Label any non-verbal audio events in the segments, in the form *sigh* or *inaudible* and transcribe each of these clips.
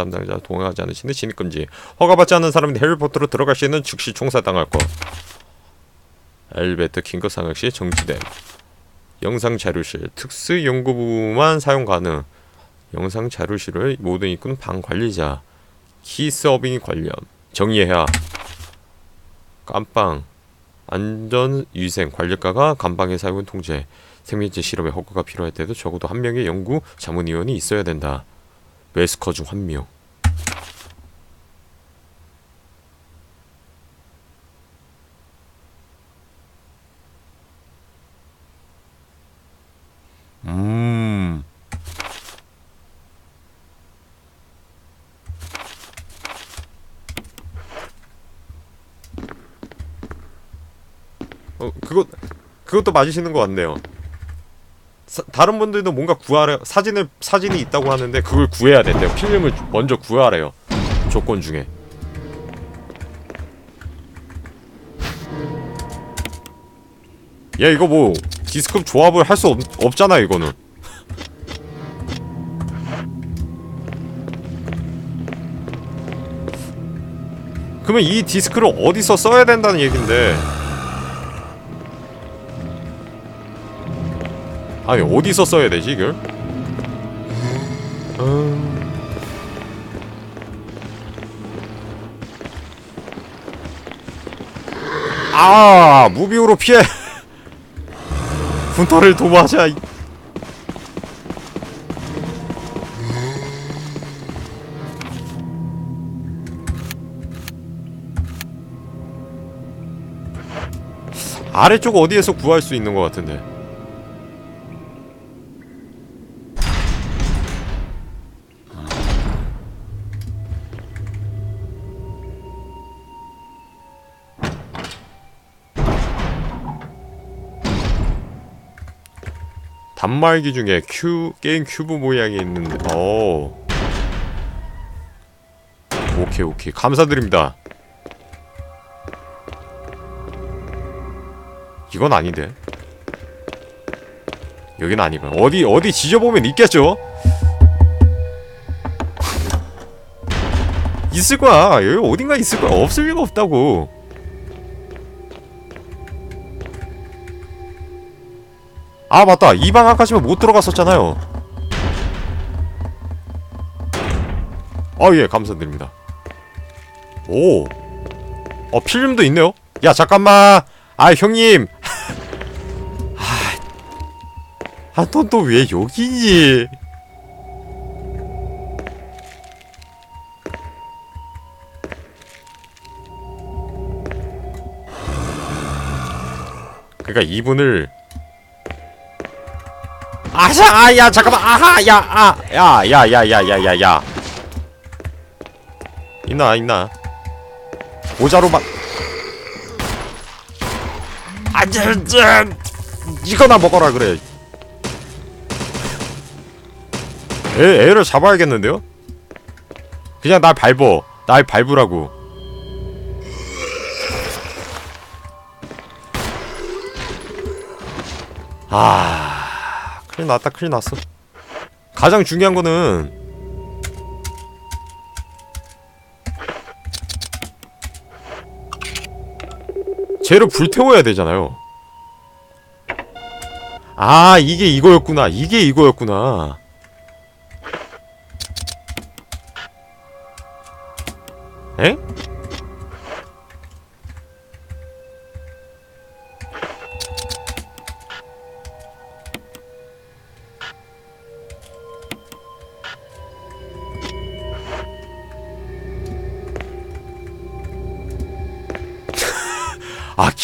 담당자 동행하지 않은 신의 진입 금지. 허가받지 않는 사람이 해리포터로 들어갈 시에는 즉시 총사당할 것. 엘베트 킹거 상역 시 정지됨. 영상 자료실 특수 연구부만 사용 가능. 영상 자료실의 모든 입구는 방 관리자 키 서빙 관련 정리해야. 깜빵 안전 위생 관리과가 감방의 사용은 통제 생명체 실험에 허가가 필요할 때도 적어도 한 명의 연구 자문위원이 있어야 된다. 웨스커 중 한 명. 음. 어 그것 그것도 맞으시는 것 같네요. 사, 다른 분들도 뭔가 구하래 사진을 사진이 있다고 하는데 그걸 구해야 된대요. 필름을 먼저 구하래요. 조건 중에. 야 이거 뭐 디스크 조합을 할 수 없잖아 이거는. 그러면 이 디스크를 어디서 써야 된다는 얘긴데. 아니 어디서 써야 되지 이걸? 음... 아 무비우로 피해. *laughs* 군터를 도모하자 이- 아래쪽 어디에서 구할 수 있는 것 같은데 단말기 중에 큐 게임 큐브 모양이 있는데 어. 오케이 오케이. 감사드립니다. 이건 아닌데? 여긴 아니고 어디 어디 지져보면 있겠죠? *laughs* 있을 거야. 여기 어딘가 있을 거야. 없을 리가 없다고 아 맞다. 이 방 아까지만 못 들어갔었잖아요. 아예 감사드립니다. 오. 어, 필름도 있네요? 야 잠깐만. 아 형님. *laughs* 아넌 또왜 여기 있니 그니까 이분을 아샤 아야 잠깐만. 아하 야아야야야야야야야. 있나 있나? 모자로만 아저저 이거나 먹어라 그래. 애, 애를 잡아야겠는데요? 그냥 날 밟어. 날 밟으라고. 아 큰일 났다 큰일 났어. 가장 중요한 거는 쟤를 불태워야 되잖아요. 아 이게 이거였구나. 이게 이거였구나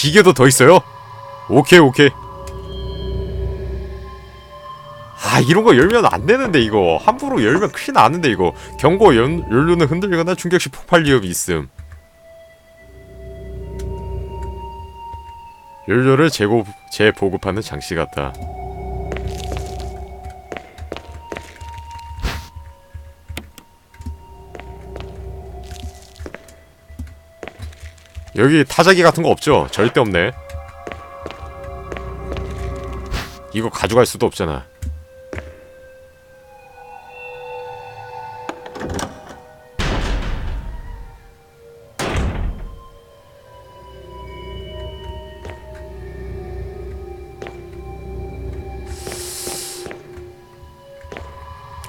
기계도 더 있어요? 오케이 오케이. 아 이런 거 열면 안 되는데 이거. 함부로 열면 큰일 나는데 이거. 경고 연, 연료는 흔들리거나 충격 시 폭발 위험이 있음. 연료를 재고, 재보급하는 장치 같다 여기 타자기 같은 거 없죠? 절대 없네 이거 가져갈 수도 없잖아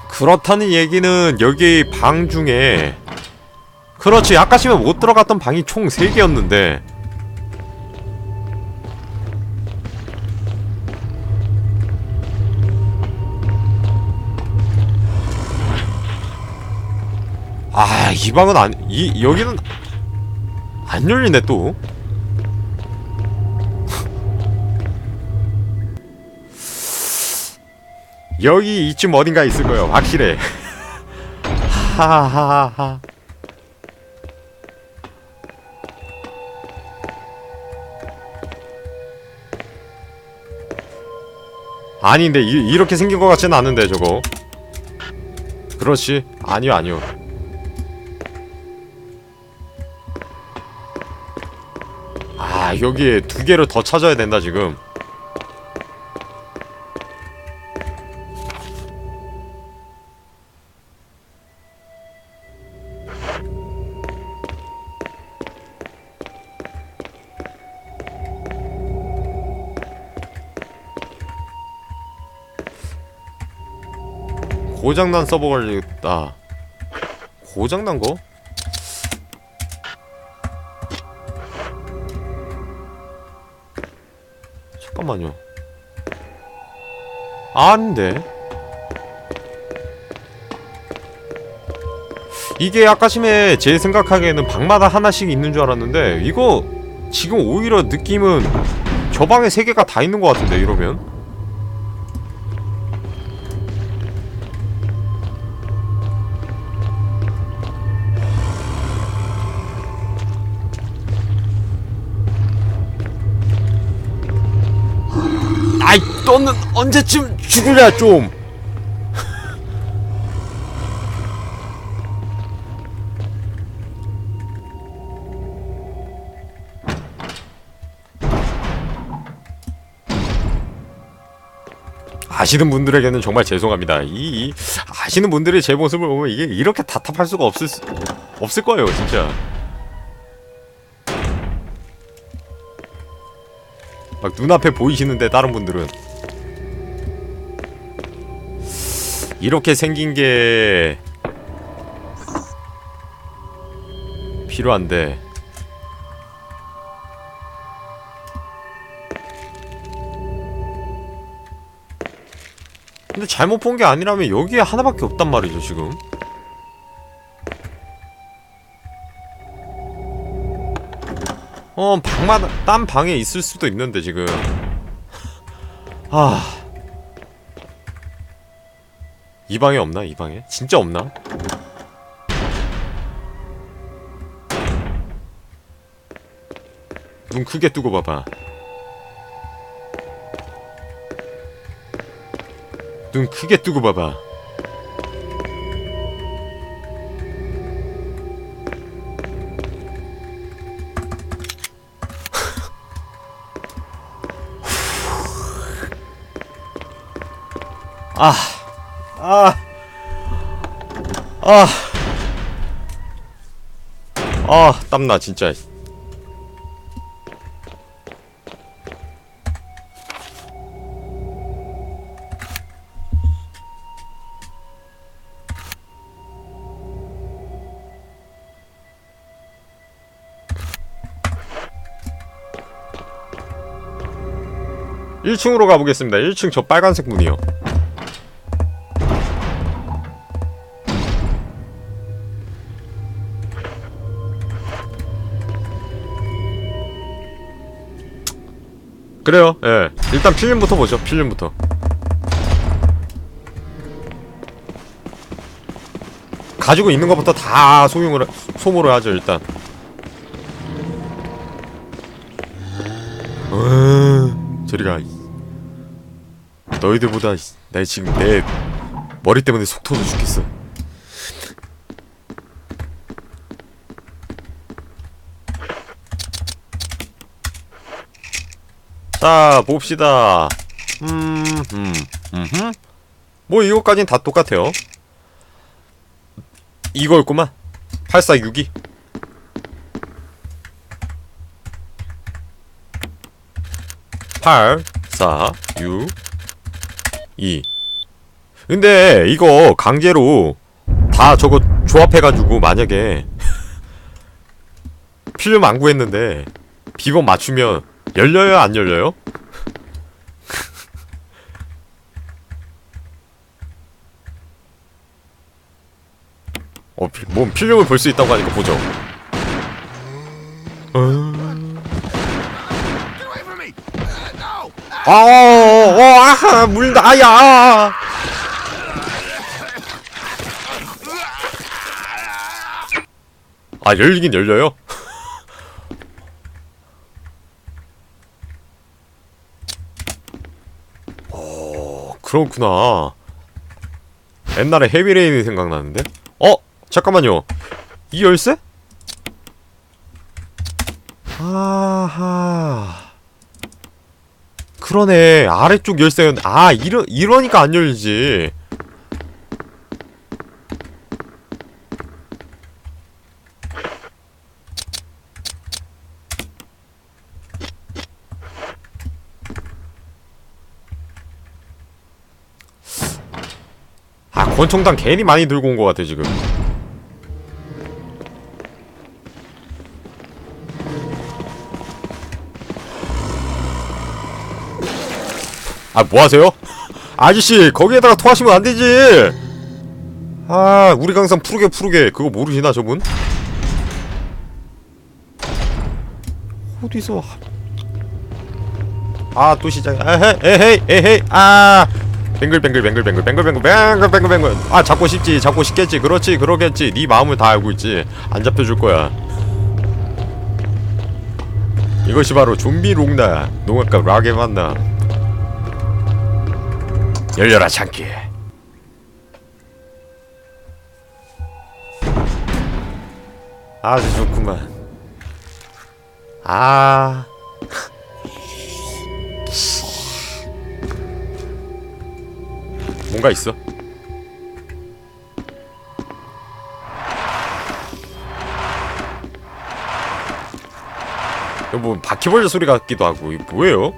그렇다는 얘기는 여기 방 중에 그렇지 아까 시면 못 들어갔던 방이 총 3개였는데 아, 이 방은 안, 이, 여기는 안 열리네, 또. *laughs* 여기 이쯤 어딘가 있을 거예요, 확실해. *laughs* 하하하하. 아닌데, 이, 이렇게 생긴 것 같지는 않은데, 저거. 그렇지. 아니요, 아니요. 아 여기에 두 개를 더 찾아야 된다 지금 고장난 서버 걸리겠다 고장난 거? 잠깐만요. 아닌데. 이게 아까 심에 제 생각하기에는 방마다 하나씩 있는 줄 알았는데 이거 지금 오히려 느낌은 저 방에 세 개가 다 있는 것 같은데 이러면 언제쯤 죽으냐 좀 아시는 분들에게는 정말 죄송합니다. 이, 이 아시는 분들의 제 모습을 보면 이게 이렇게 답답할 수가 없을 수, 없을 거예요, 진짜. 막 눈앞에 보이시는데 다른 분들은 이렇게 생긴 게 필요한데. 근데 잘못 본 게 아니라면 여기에 하나밖에 없단 말이죠 지금. 어 방마다 딴 방에 있을 수도 있는데 지금. 아... 이 방에 없나? 이 방에? 진짜 없나? 눈 크게 뜨고 봐봐 눈 크게 뜨고 봐봐 *laughs* 아, 아, 아, 아, 땀나 진짜. (1층으로) 가보겠습니다. (1층) 저 빨간색 문이요 그래요. 예. 일단 필름부터 보죠. 필름부터. 가지고 있는 것부터 다 소용을 하- 소모를 하죠. 일단. 어, 저리가. 너희들보다 나 지금 내 머리 때문에 속 터져 죽겠어. 자 봅시다. 음, 음, 음흠. 뭐 이거까진 다 똑같아요. 이거였구만. 8462 8 4 6 2 근데 이거 강제로 다 저거 조합해가지고 만약에 *laughs* 필름 안 구했는데 비번 맞추면 열려요 안 열려요? 어, 피, 뭔 필름을 볼 수 있다고 하니까 보죠. 아, 어, 어, 아하, 물다, 아야. 아, 열리긴 열려요? 어, 그렇구나. 옛날에 헤비레인이 생각나는데? 어? 잠깐만요. 이 열쇠? 아하. 그러네. 아래쪽 열쇠였는데. 아, 이러, 이러니까 안 열리지. 아, 권총당 괜히 많이 들고 온 것 같아, 지금. 아, 뭐 하세요? *laughs* 아저씨, 거기에다가 토하시면 안 되지! 아, 우리 강산 푸르게 푸르게. 그거 모르시나, 저분? 어디서. 아, 또 시작이야. 에헤이, 에헤이, 에헤이, 아! 뱅글뱅글 뱅글뱅글 뱅글뱅글 뱅글뱅글 뱅글. 아 잡고 싶지 잡고 싶겠지. 그렇지 그러겠지. 네 마음을 다 알고 있지. 안 잡혀줄 거야. 이것이 바로 좀비 롱나 농악가 락의 만남 열려라 창기 아주 좋구만. 아 *laughs* 뭔가 있어 이거 뭐 바퀴벌레 소리 같기도 하고 이거 뭐예요?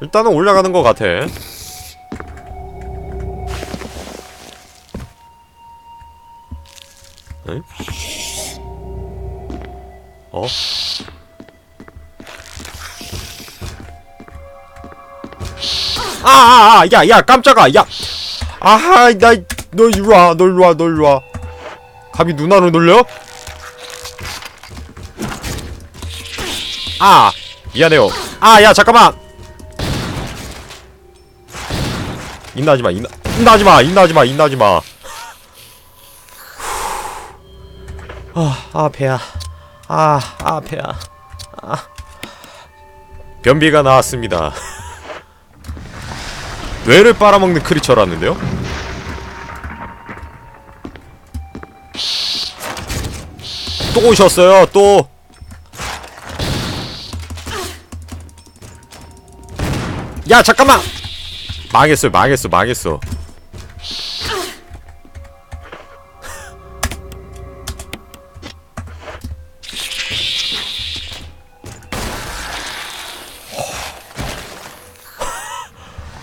일단은 올라가는 것 같아 야, 야, 깜짝아, 야. 아하, 나, 너 이리 와, 너 이리 와, 너 이리 와. 감히 누나를 놀려? 아, 미안해요. 아, 야, 잠깐만. 인나지 마, 인나, 인나지 마, 인나지 마, 인나지 마. 아, 아, 배야. 아, 아, 배야. 아. 변비가 나왔습니다. 뇌를 빨아먹는 크리처라는데요? 또 오셨어요, 또! 야, 잠깐만! 망했어요, 망했어, 망했어.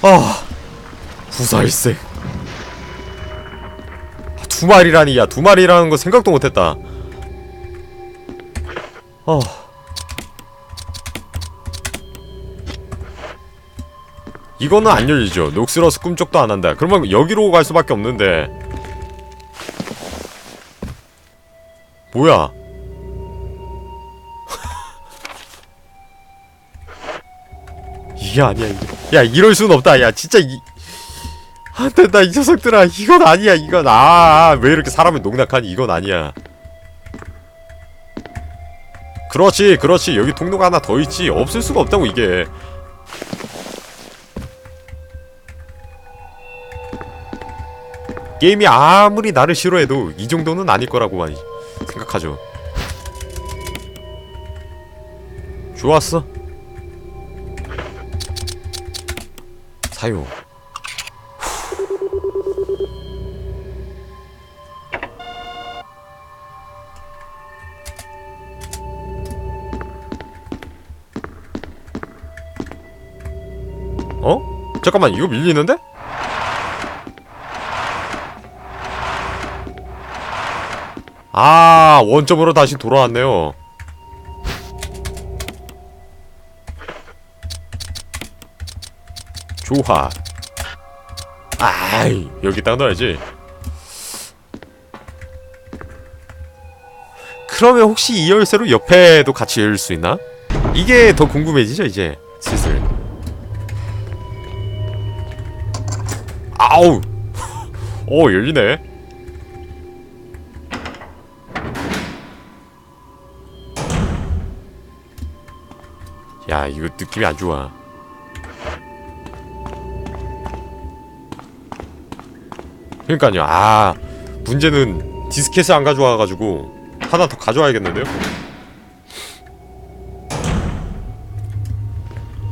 아, 부사일색. 아, 두 마리라니, 야, 두 마리라는 거 생각도 못했다. 어. 이거는 안 열리죠. 녹스러스 꿈쩍도 안 한다. 그러면 여기로 갈 수밖에 없는데. 뭐야? *laughs* 이게 아니야, 이게. 야, 이럴 순 없다. 야, 진짜 이. 안 된다, 이 녀석들아. 이건 아니야, 이건. 아, 왜 이렇게 사람을 농락하니? 이건 아니야. 그렇지, 그렇지. 여기 통로가 하나 더 있지. 없을 수가 없다고, 이게. 게임이 아무리 나를 싫어해도 이 정도는 아닐 거라고 생각하죠. 좋았어. 사요. 잠깐만 이거 밀리는데? 아 원점으로 다시 돌아왔네요 좋아 아이 여기다 넣어야지 그러면 혹시 이 열쇠로 옆에도 같이 열 수 있나? 이게 더 궁금해지죠 이제 슬슬 아우 오 *laughs* 열리네 야 이거 느낌이 안 좋아 그러니까요 아 문제는 디스켓을 안 가져와가지고 하나 더 가져와야겠는데요?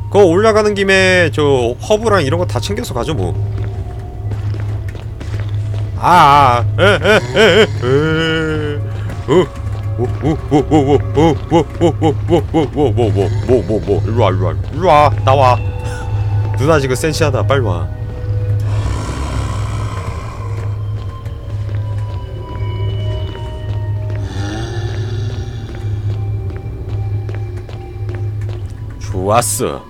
그거 올라가는 김에 저 허브랑 이런 거 다 챙겨서 가죠 뭐. 아, 에, 에, 에, 에, 에, 어, 오, 오, 오, 오, 오, 오, 오, 오, 오, 오, 오, 오, 오, 뭐, 뭐, 뭐, 뭐, 뭐, 일로 와, 일로 와, 일로 와, 나와. 누나 지금 센시하다, 빨리 와. 좋았어.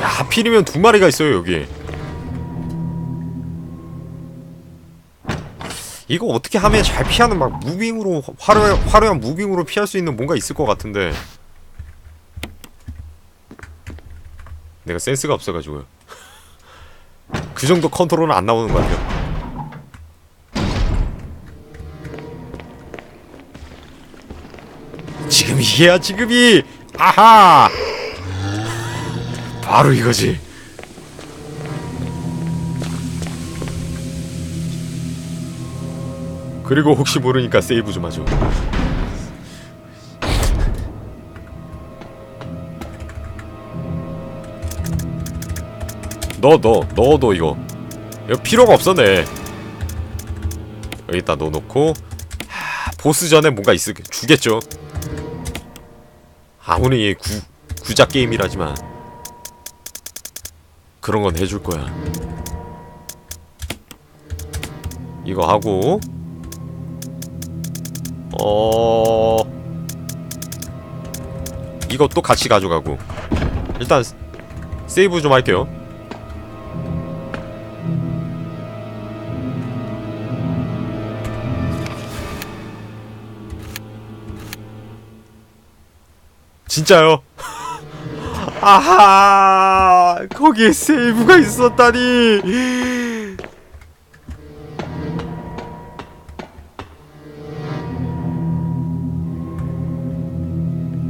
야, 하필이면 두 마리가 있어요, 여기. 이거 어떻게 하면 잘 피하는 막 무빙으로 화려한, 화려한 무빙으로 피할 수 있는 뭔가 있을 것 같은데 내가 센스가 없어가지고요. *laughs* 그 정도 컨트롤은 안 나오는 것 같아요. 지금이야 지금이 아하 바로 이거지. 그리고 혹시 모르니까 세이브 좀 하죠. 넣어 넣어 이거. 이거 필요가 없었네. 여기다 넣어놓고 하, 보스 전에 뭔가 있을 주겠죠? 아무리 구, 구작 게임이라지만 그런 건 해줄 거야. 이거 하고. 어. 이것도 같이 가져가고. 일단 세이브 좀 할게요. 진짜요? 아하 거기에 세이브가 있었다니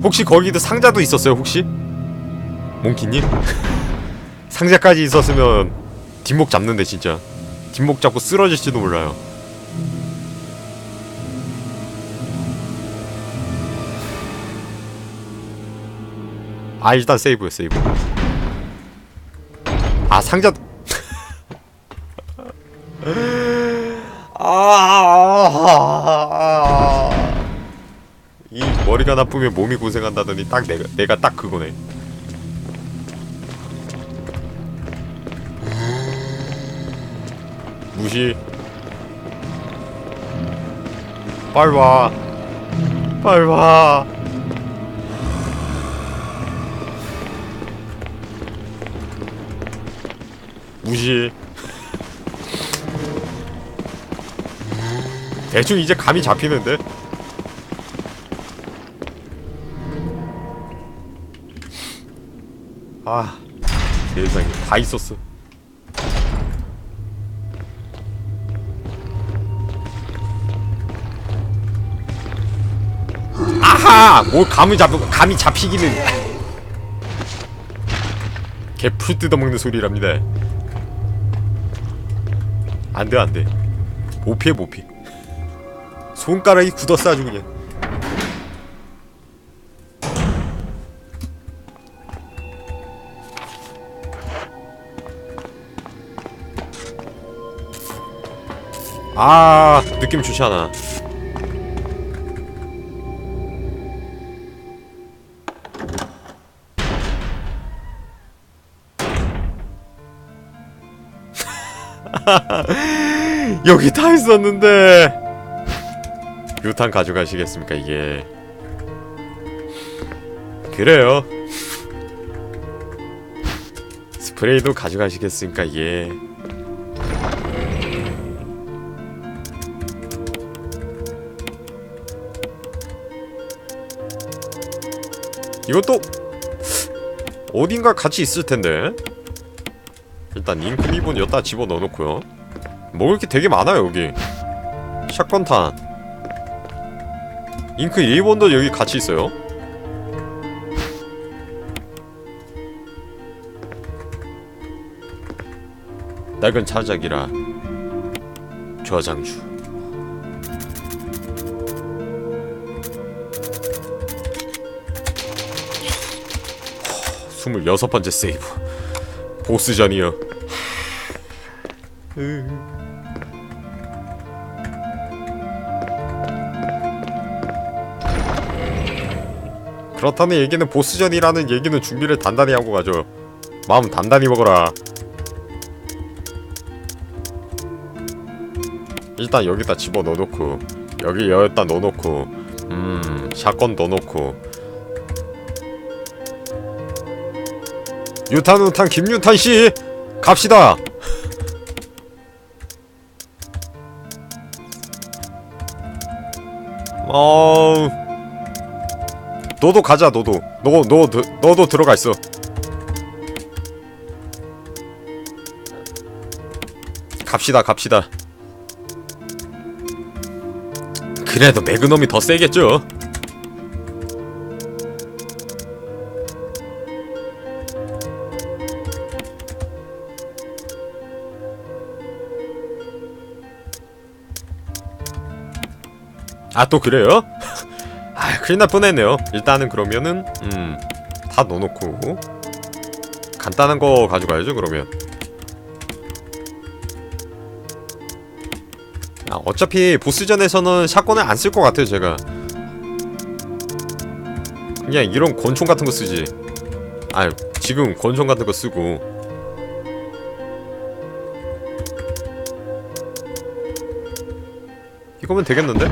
혹시 거기도 상자도 있었어요 혹시? 몽키님? *laughs* 상자까지 있었으면 뒷목 잡는데 진짜 뒷목 잡고 쓰러질지도 몰라요 아 일단 세이브요 세이브 아 상자 *laughs* 아, 이 머리가 나쁘면 몸이 고생한다더니 딱 내가 내가 딱 그거네. 무시. 빨리 와. 빨리 와. 무시. 대충 이제 감이 잡히는데? 아 세상에 다 있었어 아하! 뭘 감을 잡고 감이 잡히기는 개풀 뜯어먹는 소리랍니다 안 돼 안 돼. 못 피해 못 피해 손가락이 굳었어 아주 그냥. 아 느낌 좋지 않아 *laughs* 여기 다 있었는데. 유탄 가져가시겠습니까 이게? 그래요. 스프레이도 가져가시겠습니까 이게? 이것도 어딘가 같이 있을 텐데 일단 잉크 리본 여기다 집어 넣어놓고요. 먹을 게 되게 많아요 여기. 샷건탄. 잉크 리본도 여기 같이 있어요? 낡은 차작이라 저장주. 스물여섯 번째 세이브. 보스전이요 그렇다는 얘기는 보스전이라는 얘기는 준비를 단단히 하고 가죠. 마음 단단히 먹어라. 일단 여기다 집어 넣어놓고 여기 여기다 넣어놓고 음 샷건 넣어놓고. 유탄 우탄 김유탄 씨 갑시다. 어 너도 가자 너도 너 너 너, 너도 들어가 있어. 갑시다 갑시다. 그래도 매그넘이 더 세겠죠. 아 또 그래요? *laughs* 아 큰일 날 뻔했네요. 일단은 그러면은 음 다 넣어놓고 간단한 거 가져가야죠 그러면. 아 어차피 보스전에서는 샷건을 안 쓸 것 같아요 제가. 그냥 이런 권총 같은 거 쓰지. 아 지금 권총 같은 거 쓰고. 이거면 되겠는데?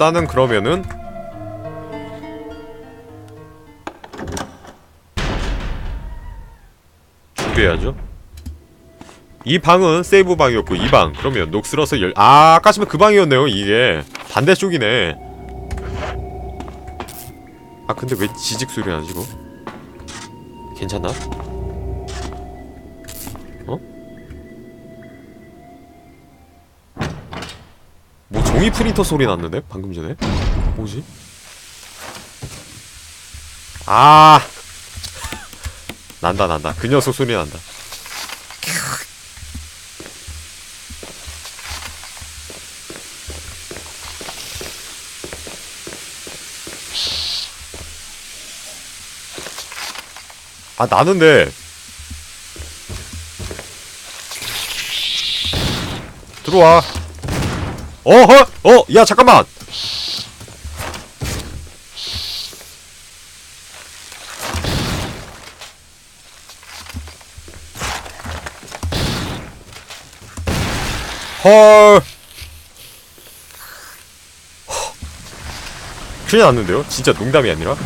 일단은 그러면은 준비해야죠. 이 방은 세이브 방이었고 이 방 그러면 녹슬어서 열. 아 아까 전에 그 방이었네요. 이게 반대쪽이네. 아 근데 왜 지직 소리 나지 이거? 괜찮나? 종이 프린터 소리 났는데? 방금 전에? 뭐지? 아! *laughs* 난다 난다. 그 녀석 소리 난다. 아 나는데. 들어와 어허 어 야 잠깐만. 헐. 큰일 났는데요? 진짜 농담이 아니라?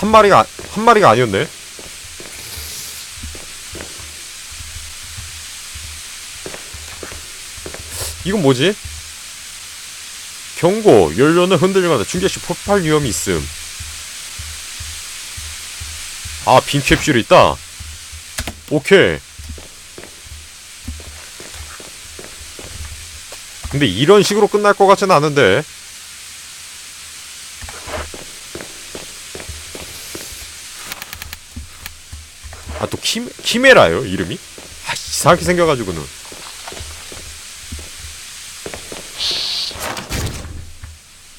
한 마리가 한 마리가 아니었네 이건 뭐지? 경고 연료는 흔들리거나 중계시 폭발 위험이 있음. 아 빈 캡슐이 있다. 오케이. 근데 이런 식으로 끝날 것 같지는 않은데. 아 또 키, 키메라요 이름이? 아 이상하게 생겨가지고는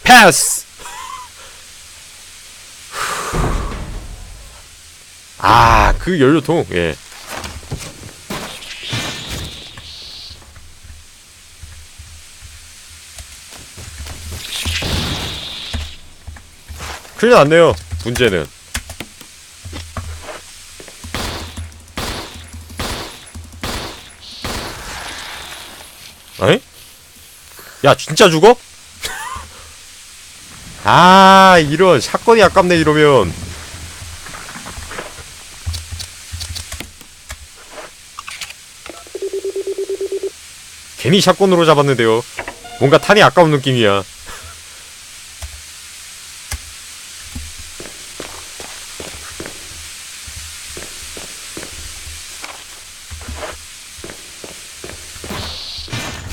패스! 아, 그 연료통, 예. 큰일 났네요, 문제는. 에? 야, 진짜 죽어? 아, 이런 사건이 아깝네 이러면. 괜히 샷건으로 잡았는데요. 뭔가 탄이 아까운 느낌이야.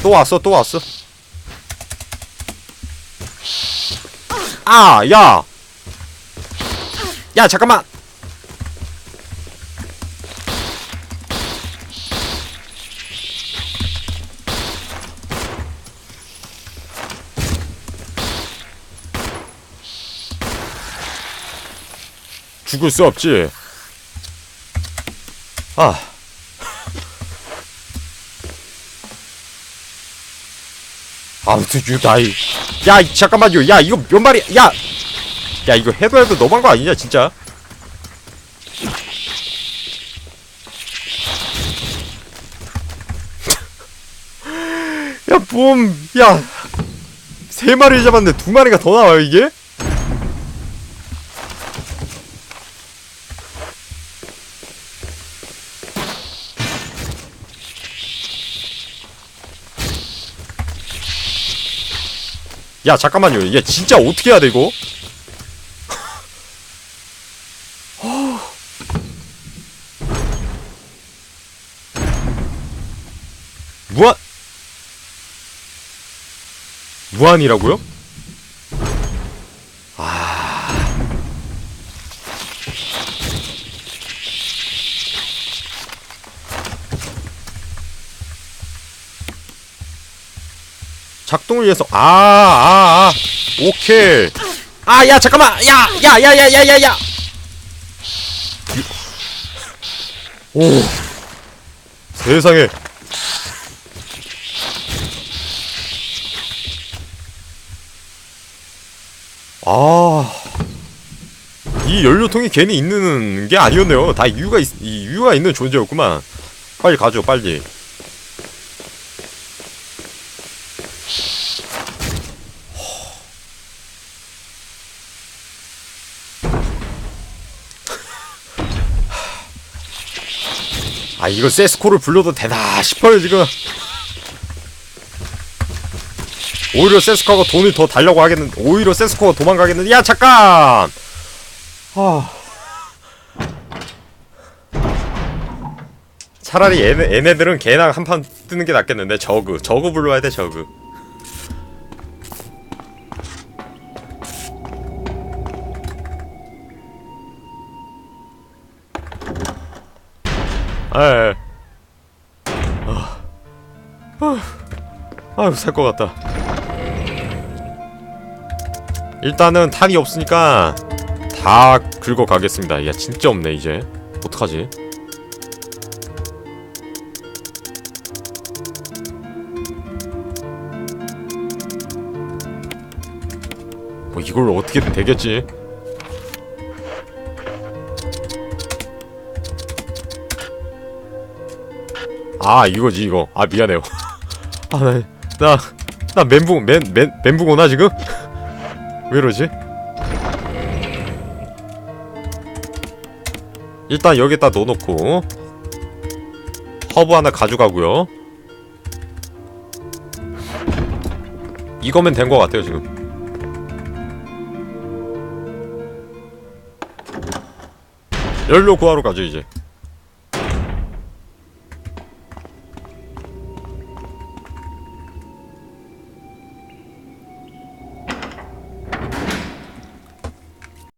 또 왔어, 또 왔어. 아, 야! 야, 잠깐만! 죽을 수 없지. 아. 아무튼 유다이. 야, 이- 잠깐만요. 야, 이거 몇 마리? 야, 야, 이거 해도 해도 너무한 거 아니냐, 진짜? *laughs* 야, 봄, 야, 세 마리 잡았는데 두 마리가 더 나와요, 이게? 야 잠깐만요 이게 진짜 어떻게 해야 돼 이거 *laughs* 무한 무한이라고요? 작동을 위해서. 아 아, 아. 오케이. 아 야 잠깐만. 야 야 야 야 야 야 야. 오. 세상에. 아 이 연료통이 괜히 있는 게 아니었네요. 다 이유가 있, 이 이유가 있는 존재였구만. 빨리 가죠 빨리 아 이거 세스코를 불러도 되나 싶어요 지금. 오히려 세스코가 돈을 더 달라고 하겠는 오히려 세스코가 도망가겠는데. 야 잠깐! 아. 차라리 얘네, 얘네들은 걔랑 한 판 뜨는 게 낫겠는데 저그. 저그 불러야 돼 저그 에. 아. 아. 아유, 살것 같다. 일단은 탄이 없으니까 다 긁어 가겠습니다. 야, 진짜 없네, 이제. 어떡하지? 뭐 이걸 어떻게든 되겠지. 아 이거지 이거. 아 미안해요. *laughs* 아나나 나 멘붕 맨맨 멘붕 오나 지금? *laughs* 왜 이러지? 일단 여기다 넣어놓고 허브 하나 가져가고요. 이거면 된 것 같아요 지금. 연료 구하러 가죠 이제